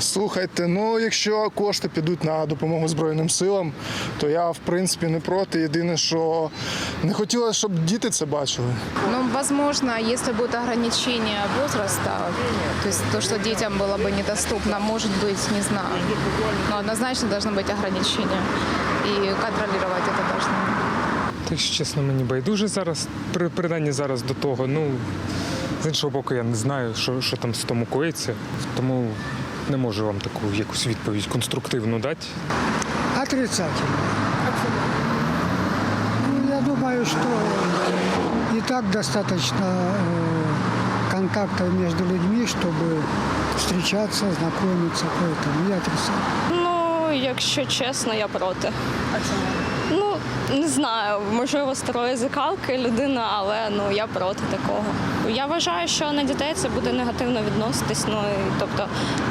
Слухайте, ну якщо кошти підуть на допомогу Збройним силам, то я в принципі не проти. Єдине, що не хотілося, щоб діти це бачили. Ну, возможно, если будет ограничение возраста, то есть то, что детям было бы недоступно, может быть, не знаю. Но однозначно должно быть ограничение. И контролировать это должны. Так що чесно, мені байдуже зараз, при принаймні зараз до того. Ну, з іншого боку, я не знаю, що, що там з тому коїться, тому Не можу вам таку якусь відповідь конструктивну дати. Отрицательно. Ну, я думаю, что и так достаточно э, контактов между людьми, чтобы встречаться, знакомиться, поэтому я отрицательно. Ну, якщо чесно, я проти. А чому? Не знаю, можливо, старої закалки людина, але ну я проти такого. Я вважаю, що на дітей це буде негативно відноситись. Ну і, тобто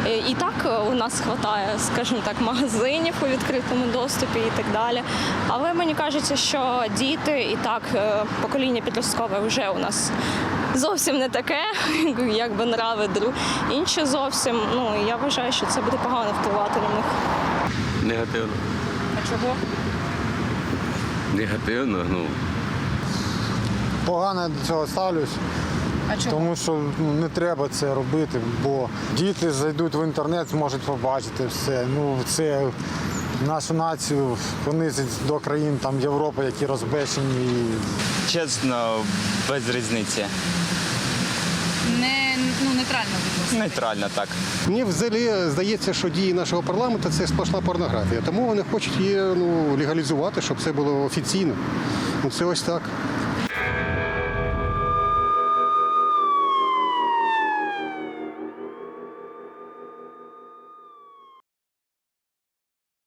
і, і так у нас вистачає, скажімо так, магазинів у відкритому доступі і так далі. Але мені кажеться, що діти і так е, покоління підросткове вже у нас. Зовсім не таке, якби нрави друг. Інші зовсім. Ну я вважаю, що це буде погано впливати на них. Негативно. А чого? Негативно, ну. Погано до цього ставлюсь, А чому? тому що ну, не треба це робити, бо діти зайдуть в інтернет, зможуть побачити все. Ну, це нашу націю понизить до країн там Європи, які розбещені. Чесно, без різниці. Не, ну, нейтрально відносно. Нейтрально так. Мені взагалі здається, що дії нашого парламенту це сплошна порнографія. Тому вони хочуть її ну, легалізувати, щоб це було офіційно. Ну, це ось так.